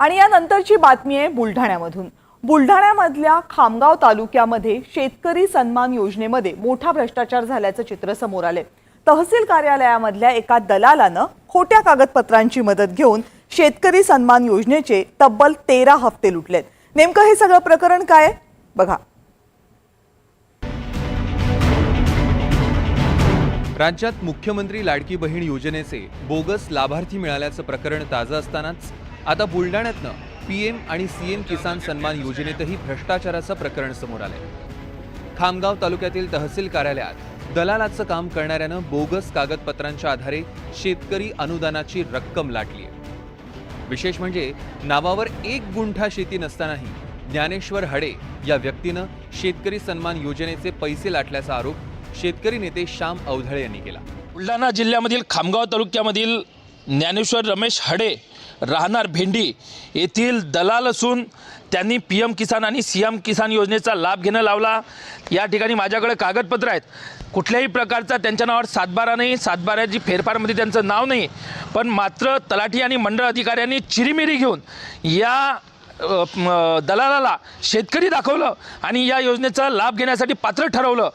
आणि यानंतरची बातमी आहे बुलढाण्यामधून. बुलढाण्यामधल्या खामगाव तालुक्यामध्ये शेतकरी सन्मान योजनेमध्ये मोठा भ्रष्टाचार झाल्याचं चित्र समोर आले तहसील कार्यालयामधल्या एका दलालानं खोट्या कागदपत्रांची मदत घेऊन शेतकरी सन्मान योजनेचे तब्बल तेरा हप्ते लुटलेत. नेमकं हे सगळं प्रकरण काय बघा. राज्यात मुख्यमंत्री लाडकी बहीण योजनेचे बोगस लाभार्थी मिळाल्याचं प्रकरण ताजं असतानाच आता बुलढाण्यातनं पीएम आणि सीएम किसान सन्मान योजनेतही भ्रष्टाचाराचं प्रकरण समोर आलंय. खामगाव तालुक्यातील तहसील कार्यालयात दलालाचं काम करणाऱ्यानं बोगस कागदपत्रांच्या आधारे शेतकरी अनुदानाची रक्कम लाटली आहे. विशेष म्हणजे नावावर एक गुंठा शेती नसतानाही ज्ञानेश्वर हडे या व्यक्तीनं शेतकरी सन्मान योजनेचे पैसे लाटल्याचा आरोप शेतकरी नेते श्याम अवधळे यांनी केला. बुलढाणा जिल्ह्यामधील खामगाव तालुक्यामधील ज्ञानेश्वर रमेश हडे राहणार भेंडी येथील दलाल असून त्यांनी पी एम किसान आणि सी एम किसान योजनेचा लाभ घेणं लावला. या ठिकाणी माझ्याकडे कागदपत्र आहेत. कुठल्याही प्रकारचा त्यांच्या नावावर सातबारा नाही. सातबाऱ्याची फेरफारमध्ये त्यांचं नाव नाही. पण मात्र तलाठी आणि मंडळ अधिकाऱ्यांनी चिरीमिरी घेऊन या दलालाला शेतकरी दाखवलं आणि या योजनेचा लाभ घेण्यासाठी पात्र ठरवलं.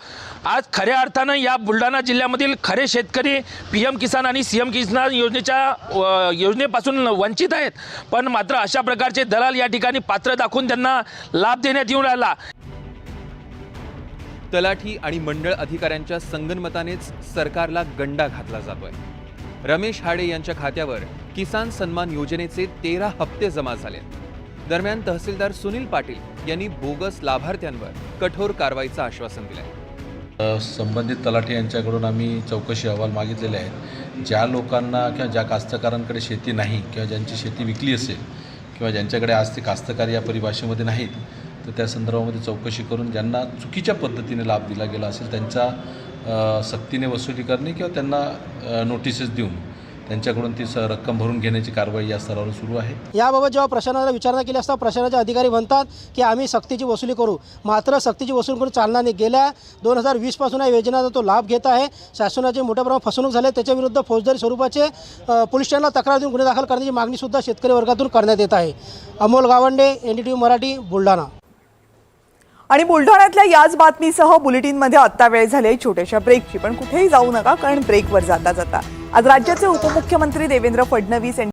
आज खऱ्या अर्थानं या बुलढाणा जिल्ह्यामधील खरे शेतकरी पी एम किसान आणि सी एम किसान योजनेच्या योजनेपासून वंचित आहेत. पण मात्र अशा प्रकारचे दलाल या ठिकाणी पात्र दाखवून त्यांना लाभ देण्यात येऊन राहिला. तलाठी आणि मंडळ अधिकाऱ्यांच्या संगनमतानेच सरकारला गंडा घातला जातोय. रमेश हाडे यांच्या खात्यावर किसान सन्मान योजनेचे तेरा हप्ते जमा झाले दरम्यान तहसीलदार सुनील पाटील यांनी बोगस लाभार्थ्यांवर कठोर कारवाईचं आश्वासन दिलं आहे संबंधित तलाठी यांच्याकडून आम्ही चौकशी अहवाल मागितलेले आहेत. ज्या लोकांना किंवा ज्या कास्तकारांकडे शेती नाही किंवा ज्यांची शेती विकली असेल किंवा ज्यांच्याकडे आज ते कास्तकार या परिभाषेमध्ये नाहीत तर त्या संदर्भामध्ये चौकशी करून ज्यांना चुकीच्या पद्धतीने लाभ दिला गेला असेल त्यांचा सक्तीने वसुली करणे किंवा त्यांना नोटिसेस देऊन त्यांच्याकडून ती रक्कम भरून घेण्याची कारवाई या स्तरावर सुरू आहे. याबाबत जेव्हा प्रशासनाला विचारणा केली असता प्रशासनाचे अधिकारी म्हणतात की आम्ही सक्तीची वसुली करू. मात्र सक्तीची वसुली करून चालणार नाही गेल्या दोन हजार वीसपासून या योजनेचा तो लाभ घेत आहे. शासनाची मोठ्या प्रमाणात फसवणूक झाली. त्याच्याविरुद्ध फौजदारी स्वरूपाचे पोलीस स्टेशनला तक्रार देऊन गुन्हे दाखल करण्याची मागणीसुद्धा शेतकरी वर्गातून करण्यात येत आहे. Amol Gawande N D T Marathi Buldhana. आणि बुलढाण्यातल्या याच बातमीसह बुलेटिनमध्ये आत्ता वेळ झाली छोट्याशा ब्रेकची पण कुठेही जाऊ नका कारण ब्रेकवर जाता जाता. आज राज्याचे उपमुख्यमंत्री देवेंद्र फडणवीस यांनी